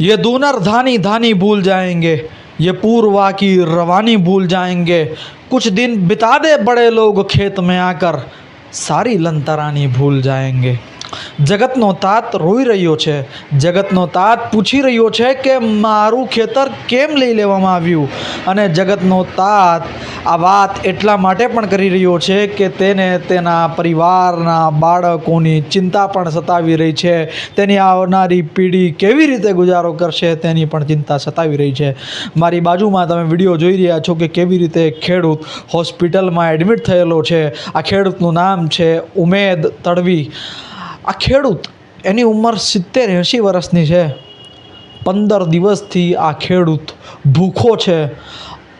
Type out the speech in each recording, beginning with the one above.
ये दूनर धानी धानी भूल जाएंगे ये पूर्वा की रवानी भूल जाएंगे कुछ दिन बिता दे बड़े लोग खेत में आकर सारी लंतरानी भूल जाएंगे જગતનો તાત રોઈ રહ્યો છે જગતનો તાત પૂછી રહ્યો છે કે મારું ખેતર કેમ લઈ લેવામાં આવ્યું અને જગતનો તાત આ વાત એટલા માટે પણ કરી રહ્યો છે કે તેને તેના પરિવારના બાળકોની ચિંતા પણ સતાવી રહી છે. તેની આવનારી પેઢી કેવી રીતે ગુજારો કરશે તેની પણ ચિંતા સતાવી રહી છે. મારી બાજુમાં તમે વીડિયો જોઈ રહ્યા છો કે કેવી રીતે ખેડૂત હોસ્પિટલમાં એડમિટ થયેલો છે. આ ખેડૂતનું નામ છે ઉમેદ તડવી. આ ખેડૂત એની ઉંમર સિત્તેર એંશી વર્ષની છે. પંદર દિવસથી આ ખેડૂત ભૂખો છે.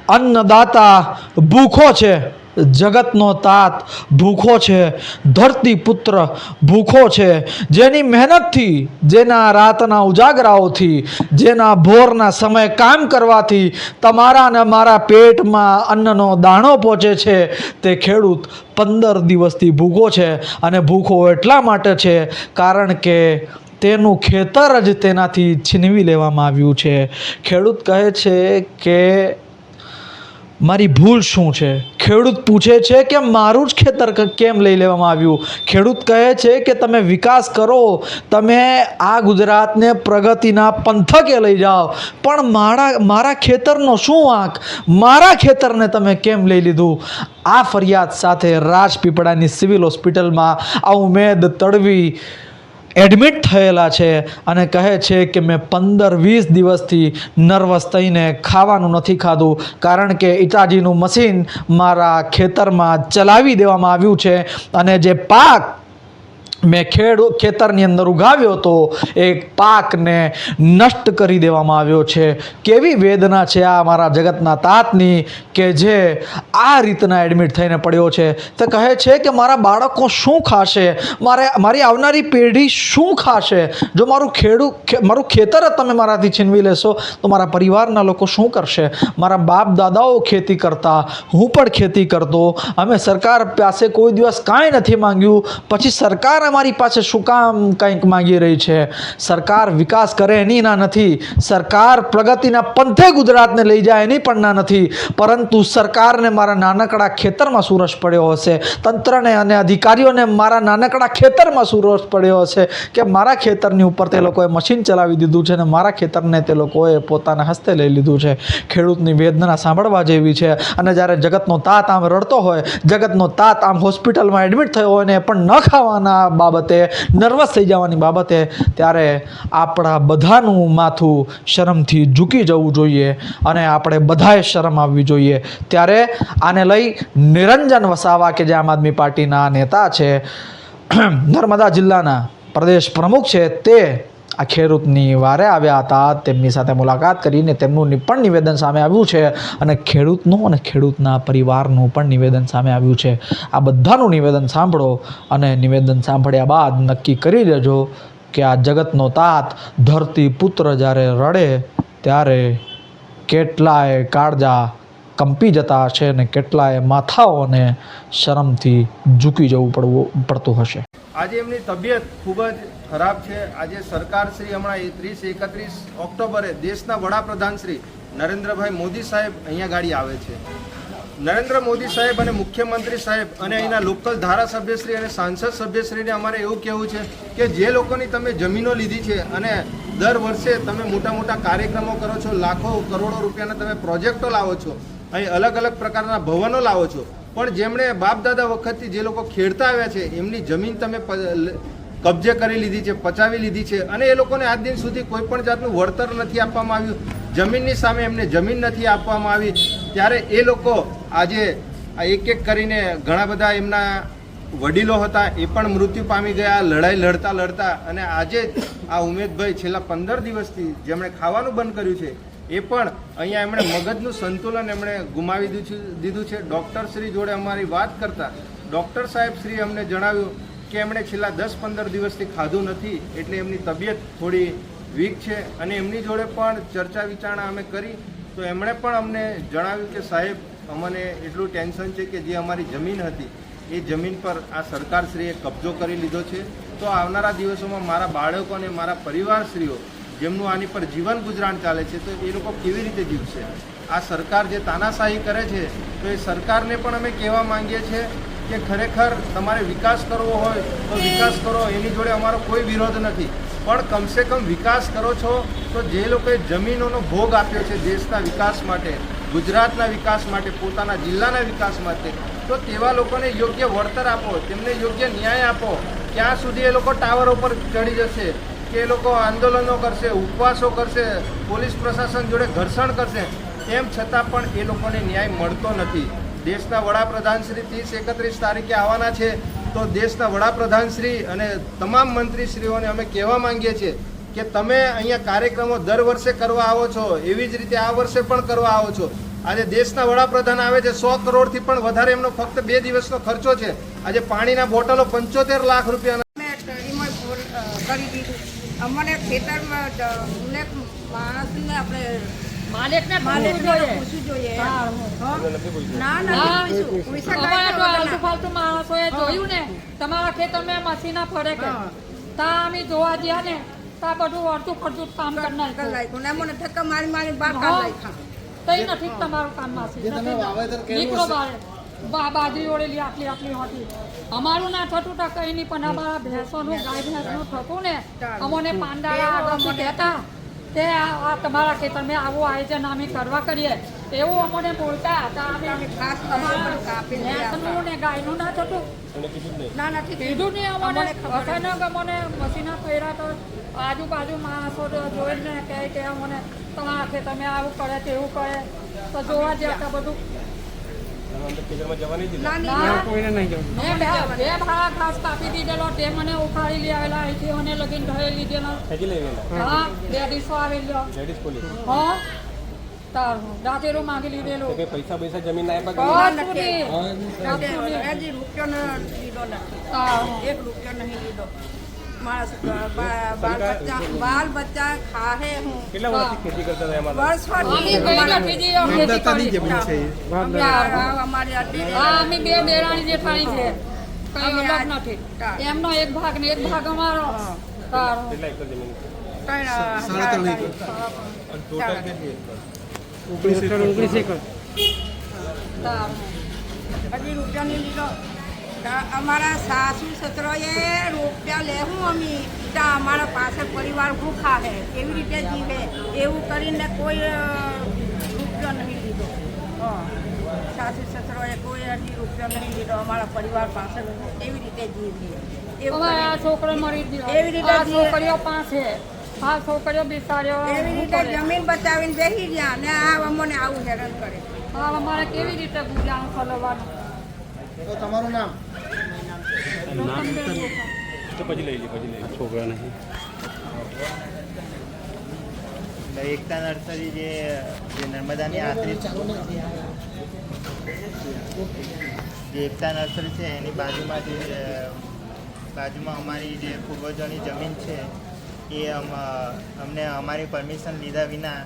અન્નદાતા ભૂખો છે, જગતનો તાત ભૂખો છે, ધરતી પુત્ર ભૂખો છે, જેની મહેનતથી, જેના રાતના ઉજાગરાઓથી, જેના ભોરના સમય કામ કરવાથી તમારા અને મારા પેટમાં અન્નનો દાણો પહોંચે છે, તે ખેડૂત પંદર દિવસથી ભૂખો છે અને ભૂખો એટલા માટે છે કારણ કે તેનું ખેતર જ તેનાથી છીનવી લેવામાં આવ્યું છે. ખેડૂત કહે છે કે મારી ભૂલ શું છે? ખેડૂત પૂછે છે કે મારું જ ખેતર કેમ લઈ લેવામાં આવ્યું? ખેડૂત કહે છે કે તમે વિકાસ કરો, તમે આ ગુજરાતને પ્રગતિના પંથકે લઈ જાઓ. પણ મારા મારા ખેતરનો શું વાંક મારા ખેતરને તમે કેમ લઈ લીધું? આ ફરિયાદ સાથે રાજપીપળાની સિવિલ હોસ્પિટલમાં આ ઉમેદ તડવી એડમિટ થયેલા છે અને કહે છે કે મેં પંદર વીસ દિવસથી નર્વસ થઈને ખાવાનું નથી ખાધું. કારણ કે ઇટાજીનું મશીન મારા ખેતરમાં ચલાવી દેવામાં આવ્યું છે અને જે પાક મેં ખેડ, ખેતરની અંદર ઉગાવ્યો હતો. એ પાકને નષ્ટ કરી દેવામાં આવ્યો છે. કેવી વેદના છે આ મારા જગતના તાતની કે જે આ રીતના એડમિટ થઈને પડ્યો છે. તે કહે છે કે મારા બાળકો શું ખાશે? મારે, મારી આવનારી પેઢી શું ખાશે? જો મારું ખેડૂત મારું ખેતર જ તમે મારાથી છીનવી લેશો, તો મારા પરિવારના લોકો શું કરશે? મારા બાપ દાદાઓ ખેતી કરતા, હું પણ ખેતી કરતો. અમે સરકાર પાસે કોઈ દિવસ કાંઈ નથી માંગ્યું. પછી સરકાર અમારી પાસે શું કામ કંઈક માંગી રહી છે? સરકાર વિકાસ કરે એની ના નથી. સરકાર પ્રગતિના પંથે ગુજરાતને લઈ જાય એની પણ ના નથી. પરંતુ સરકારને મારા નાનકડા ખેતરમાં સુરસ પડ્યો હશે. તંત્રને અને અધિકારીઓને મારા નાનકડા ખેતરમાં સુરસ પડ્યો હશે કે મારા ખેતરની ઉપર તે લોકોએ મશીન ચલાવી દીધું છે અને મારા ખેતરને તે લોકોએ પોતાના હસ્તે લઈ લીધું છે. ખેડૂતની વેદના સાંભળવા જેવી છે. અને જ્યારે જગતનો તાત આમ રડતો હોય, જગતનો તાત આમ હોસ્પિટલમાં એડમિટ થયો હોય ને પણ ન ખાવાના બાબતે, નર્વસ થઈ જવાની બાબતે ત્યારે આપણા બધાનું માથું શરમથી ઝૂકી જવું જોઈએ અને આપણે બધાએ શરમ આવવી જોઈએ. ત્યારે આને લઈ નિરંજન વસાવા કે જે આમ આદમી પાર્ટીના નેતા છે, નર્મદા જિલ્લાના પ્રદેશ પ્રમુખ છે તે આ ખેડૂતની વારે આવ્યા હતા. તેમની સાથે મુલાકાત કરીને તેમનું પણ નિવેદન સામે આવ્યું છે અને ખેડૂતનું અને ખેડૂતના પરિવારનું પણ નિવેદન સામે આવ્યું છે. આ બધાનું નિવેદન સાંભળો અને નિવેદન સાંભળ્યા બાદ નક્કી કરી લેજો કે આ જગતનો તાત ધરતી પુત્ર જ્યારે રડે ત્યારે કેટલાય કાળજા કંપી જતા હશે અને કેટલાય માથાઓને શરમથી ઝૂકી જવું પડવું પડતું હશે. આજે એમની તબિયત ખૂબ જ ખરાબ છે. આજે સરકાર શ્રી હમણાં ત્રીસ, એકત્રીસ ઓક્ટોબરે દેશના વડાપ્રધાન શ્રી નરેન્દ્રભાઈ મોદી સાહેબ અહીંયા ગાડી આવે છે. નરેન્દ્ર મોદી સાહેબ અને મુખ્યમંત્રી સાહેબ અને અહીંના લોકલ ધારાસભ્યશ્રી અને સાંસદ સભ્યશ્રીને અમારે એવું કહેવું છે કે જે લોકોની તમે જમીનો લીધી છે અને દર વર્ષે તમે મોટા મોટા કાર્યક્રમો કરો છો, લાખો, કરોડો રૂપિયાના તમે પ્રોજેક્ટો લાવો છો અહીં અલગ અલગ પ્રકારના ભવનો લાવો છો. પણ જેમણે બાપ દાદા વખતથી જે લોકો ખેડતા આવ્યા છે, એમની જમીન તમે કબજે કરી લીધી છે, પચાવી લીધી છે અને એ લોકોને આજ દિન સુધી કોઈ પણ જાતનું વળતર નથી આપવામાં આવ્યું. જમીનની સામે એમને જમીન નથી આપવામાં આવી. ત્યારે એ લોકો આજે એક એક કરીને ઘણા બધા એમના વડીલો હતા, એ પણ મૃત્યુ પામી ગયા, લડાઈ લડતા લડતા અને આજે આ ઉમેદભાઈ છેલ્લા પંદર દિવસથી જેમણે ખાવાનું બંધ કર્યું છે એ પણ અહીંયા એમણે મગજનું સંતુલન એમણે ગુમાવી દીધું છે- ડૉક્ટર શ્રી જોડે અમારી વાત કરતા ડૉક્ટર સાહેબ શ્રી અમને જણાવ્યું કે એમણે છેલ્લા દસ પંદર દિવસથી ખાધું નથી એટલે એમની તબિયત થોડી વીક છે અને એમની જોડે પણ ચર્ચા વિચારણા અમે કરી. તો એમણે પણ અમને જણાવ્યું કે સાહેબ, અમને એટલું ટેન્શન છે કે જે અમારી જમીન હતી, એ જમીન પર આ સરકારશ્રીએ કબજો કરી લીધો છે. તો આવનારા દિવસોમાં મારા બાળકો અને મારા પરિવારશ્રીઓ જેમનું આની પર જીવન ગુજરાન ચાલે છે, તો એ લોકો કેવી રીતે જીવશે? આ સરકાર જે તાનાશાહી કરે છે, તો એ સરકારને પણ અમે કહેવા માંગીએ છીએ કે ખરેખર તમારે વિકાસ કરવો હોય, તો વિકાસ કરો. એની જોડે અમારો કોઈ વિરોધ નથી. પણ કમસે કમ વિકાસ કરો છો, તો જે લોકોએ જમીનોનો ભોગ આપ્યો છે દેશના વિકાસ માટે, ગુજરાતના વિકાસ માટે, પોતાના જિલ્લાના વિકાસ માટે, તો તેવા લોકોને યોગ્ય વળતર આપો, તેમને યોગ્ય ન્યાય આપો. ક્યાં સુધી એ લોકો ટાવર ઉપર ચડી જશે. કે એ લોકો આંદોલનો કરશે, ઉપવાસો કરશે, પોલીસ પ્રશાસન જોડે ઘર્ષણ કરશે તેમ છતાં પણ એ લોકોને ન્યાય મળતો નથી. દેશના વડાપ્રધાન શ્રી ત્રીસ એકત્રીસ તારીખે આવવાના છે, તો દેશના વડાપ્રધાન શ્રી અને તમામ મંત્રીશ્રીઓને અમે કહેવા માંગીએ છીએ કે તમે અહીંયા કાર્યક્રમો દર વર્ષે કરવા આવો છો, એવી જ રીતે આ વર્ષે પણ કરવા આવો છો. આજે દેશના વડાપ્રધાન આવે છે, સો કરોડથી પણ વધારે એમનો ફક્ત બે દિવસનો ખર્ચો છે. આજે પાણીના બોટલો પંચોતેર લાખ રૂપિયાના અમે એમાં બોલ અ, કરી દીધું અમને ખેતરમાં માણસને આપણે માલિકને માલિકને જોઈએ. ના ના. પૈસા. ફાલતુ માણસોએ જોયું ને તમારા ખેતરમાં મશીના ફરે કે. તા અમે જોવા ગયા ને તા બધું અડધું ફરતું કામ કરી નાખ્યું મને ધક્કા મારી મારી બહાર. કાઢી નાખ્યા. તઈ નથી તમારું કામ માસી નીકળો બારે બા બાજરી ઓળેલી આટલી આટલી હતી. અમારું ના થતું તો કઈ નહીં પણ અમારા ભેંસોનું ગાય ભેંસનું થતું ને અમને પાંડાળા આગળથી કહેતા કે આ તમારા કે તમે આવું આયોજન અમે કરવા કરીએ. એવું અમને બોલતા હતા. અમે ખાસ. ભેંસનું ને ગાયનું ના થતું. ના નથી કીધું નહીં અમને. અચાનક અમને મશીના પહેરા તો આજુબાજુ માણસો તો જોઈને કહે કે અમને તમારા ખેતરમે આવું કરે તેવું કરે. તો જોવા જતા બધું. પૈસા પૈસા જમીન. એક રૂપિયો નહીં લીધો. બાલ બચ્ચા ખાહે હું. કેટલા વર્ષથી ખેતી કરતા હતા એમાં? વર્ષ અમે જે અમે ખેતી કરી. અમારી અઢી હા અમે બે બેરાણી જેઠાણી છે. કઈ અલગ નથી. એમનો એક ભાગ ને એક ભાગ અમારો. કેટલા એકર જમીન છે? કેટલી એકર? હજી રૂપિયા નહીં લીધો અમારા સાસુ સસરોએ રૂપિયા લેવું અમે. તા અમારા પાસે પરિવાર ભૂખા હે. કેવી રીતે જીવે? એવું કરીને કોઈ રૂપિયો નહીં લીધો. હં. સાસુ સસરોએ કોઈ હજી રૂપિયો નહીં લીધો. અમારા પરિવાર પાસે કેવી રીતે જીવીએ? છોકરો મરી ગયો. એવી રીતે. છોકરીઓ પાસે. હા છોકરીઓ બિચારીઓ એવી રીતે જમીન બચાવીને બેસી ગયા ને આ અમને આવું હેરાન કરે. હા અમારે કેવી રીતે ગુજારણ ચલાવવાનું તમારું નામ? તો પછી લઈ લે પછી લઈ લે છોકરા નહીં એકતા નર્સરી જે જે નર્મદાની આત્રી જે એકતા નર્સરી છે, એની બાજુમાં જે બાજુમાં અમારી જે પૂર્વજોની જમીન છે, એ અમ- અમને અમારી પરમિશન લીધા વિના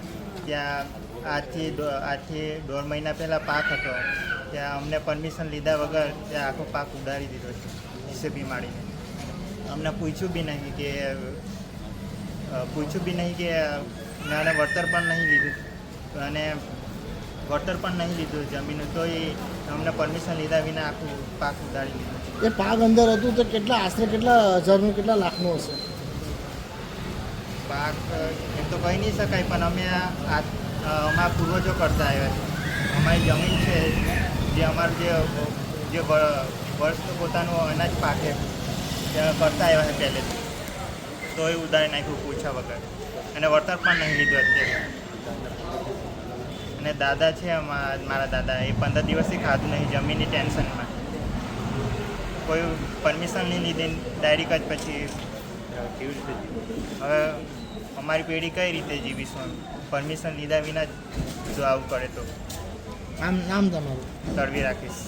ત્યાં આજથી આજથી દોઢ મહિના પહેલાં પાક હતો. ત્યાં અમને પરમિશન લીધા વગર ત્યાં આખો પાક ઉડાડી દીધો છે જીસીબી માળીને અમને પૂછ્યું બી નહીં કે પૂછ્યું બી નહીં કે નાણે વળતર પણ નહીં લીધું. અને વળતર પણ નહીં લીધું જમીનનું તો એ અમને પરમિશન લીધા વિના આખું પાક ઉડાડી લીધો એ પાક અંદર હતું તો કેટલા આશરે કેટલા હજારનું કેટલા લાખનું હશે? પાક એમ તો કહી નહીં શકાય પણ અમે આ આ- અમારા પૂર્વજો કરતા આવ્યા છે. અમારી જમીન છે જે અમારું જે જે વર્ષનું પોતાનું અનાજ પાકે, તે કરતા આવ્યા છે પહેલેથી. તો એ ઉડાડી નાખ્યું પૂછા વગર. અને વળતર પણ નહીં લીધું અત્યારે. અને દાદા છે મારા દાદા, એ પંદર દિવસથી ખાધું નહીં, જમીનની ટેન્શનમાં. કોઈ પરમિશન નહીં લીધી ડાયરેક્ટ જ પછી. હવે અમારી પેઢી કઈ રીતે જીવીશું પરમિશન લીધા વિના જો આવું કરે તો. નામ નામ તમારું તળવી રાખીશ